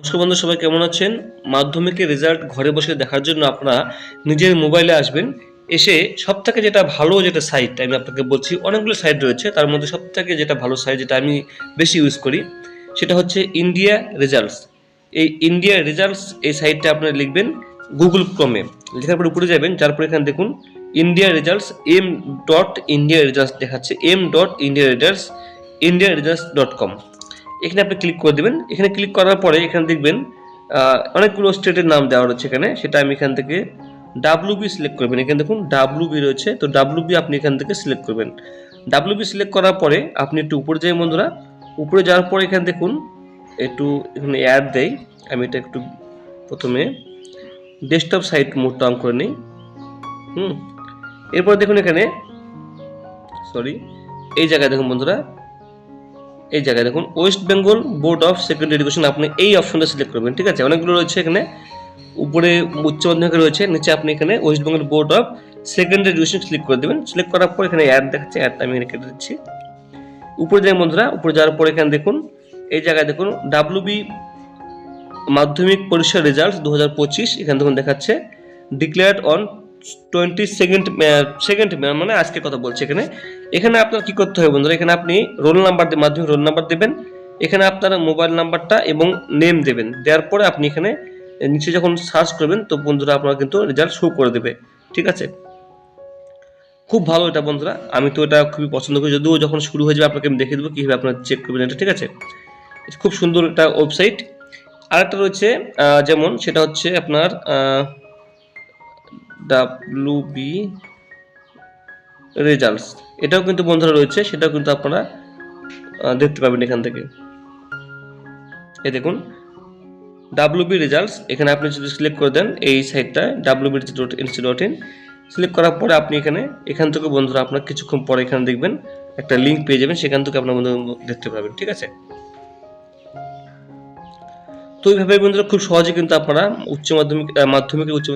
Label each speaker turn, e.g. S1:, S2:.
S1: নমস্কার বন্ধু, সবাই কেমন আছেন? মাধ্যমিকের রেজাল্ট ঘরে বসে দেখার জন্য আপনারা নিজের মোবাইলে আসবেন। এসে সব থেকে যেটা ভালো যেটা সাইট আমি আপনাকে বলছি, অনেকগুলো সাইট রয়েছে। তার মধ্যে সব থেকে যেটা ভালো সাইট যেটা আমি বেশি ইউজ করি, সেটা হচ্ছে ইন্ডিয়া রেজাল্টস এই ইন্ডিয়া রেজাল্টস এই সাইটটা আপনারা লিখবেন গুগল ক্রমে লেখার পর উপরে যাবেন, যার পর এখানে দেখুন India results M dot India results দেখাচ্ছে M dot India results India results dot com এখানে আপনি ক্লিক করে দেবেন। এখানে ক্লিক করার পরে এখানে দেখবেন অনেকগুলো স্টেটের নাম দেওয়া রয়েছে এখানে। সেটা আমি এখান থেকে ডাব্লু বি সিলেক্ট করবেন। এখানে দেখুন ডাব্লু বি রয়েছে। তো ডাব্লু বি আপনি এখান থেকে সিলেক্ট করবেন। ডাব্লু বি সিলেক্ট করার পরে আপনি একটু উপরে যাই বন্ধুরা। উপরে যাওয়ার পরে এখানে দেখুন, একটু এখানে অ্যাড দেয় আমি এটা একটু প্রথমে ডেস্কটপ সাইট মোডটা অন করে নিই। হুম। এরপর দেখুন এখানে সরি এই জায়গায় দেখুন বন্ধুরা। এই জায়গায় দেখুন West Bengal Board of Secondary Education আপনি এই অপশনটা সিলেক্ট করবেন, ঠিক আছে? অনেকগুলো রয়েছে এখানে। উপরে উচ্চ মাধ্যমিক রয়েছে, নিচে আপনি এখানে West Bengal Board of Secondary Education select করে দেবেন। সিলেক্ট করার পর এখানে অ্যাড দেখাচ্ছে অ্যাডটা আমি এখানে কেটে দিচ্ছি। উপরে যাই বন্ধুরা, উপরে যাওয়ার পর এখানে দেখুন, এই জায়গায় দেখুন ডাব্লিউবি মাধ্যমিক পরীক্ষার রেজাল্ট দু হাজার পঁচিশ, এখানে দেখুন দেখাচ্ছে declared on twenty second second মানে আজকে কথা বলছি এখানে। এখানে আপনার কি করতে হবে বন্ধুরা? এখানে আপনি রোল নাম্বার মাধ্যমে রোল নাম্বার দেবেন। এখানে আপনার মোবাইল নাম্বারটা এবং নেম দেবেন। দেওয়ার পরে আপনি এখানে নিচে যখন সার্চ করবেন, তো বন্ধুরা আপনার কিন্তু রেজাল্ট শো করে দেবে। ঠিক আছে? খুব ভালো এটা বন্ধুরা। আমি তো এটা খুবই পছন্দ করি। যদিও যখন শুরু হয়ে যাবে, আপনাকে আমি দেখিয়ে দেবো, কীভাবে আপনার চেক করবেন এটা। ঠিক আছে? খুব সুন্দর একটা ওয়েবসাইট আরেকটা রয়েছে যেমন সেটা হচ্ছে আপনার ডাব্লু বি রেজাল্টস এটাও কিন্তু বন্ধুরা রয়েছে, সেটাও কিন্তু আপনারা দেখতে পাবেন এখান থেকে। এই দেখুন ডাব্লু বি রেজাল্টস এখানে আপনি যদি সিলেক্ট করে দেন, এই সাইটটা ডাব্লু বি ডট ইনস্টি ডট ইন সিলেক্ট করার পরে আপনি এখানে, এখান থেকে বন্ধুরা আপনার কিছুক্ষণ পরে এখানে দেখবেন, একটা লিঙ্ক পেয়ে যাবেন, সেখান থেকে আপনার বন্ধু দেখতে পাবেন, ঠিক আছে? তো এইভাবে বন্ধুরা খুব সহজে কিন্তু আপনারা উচ্চ মাধ্যমিক মাধ্যমিক উচ্চ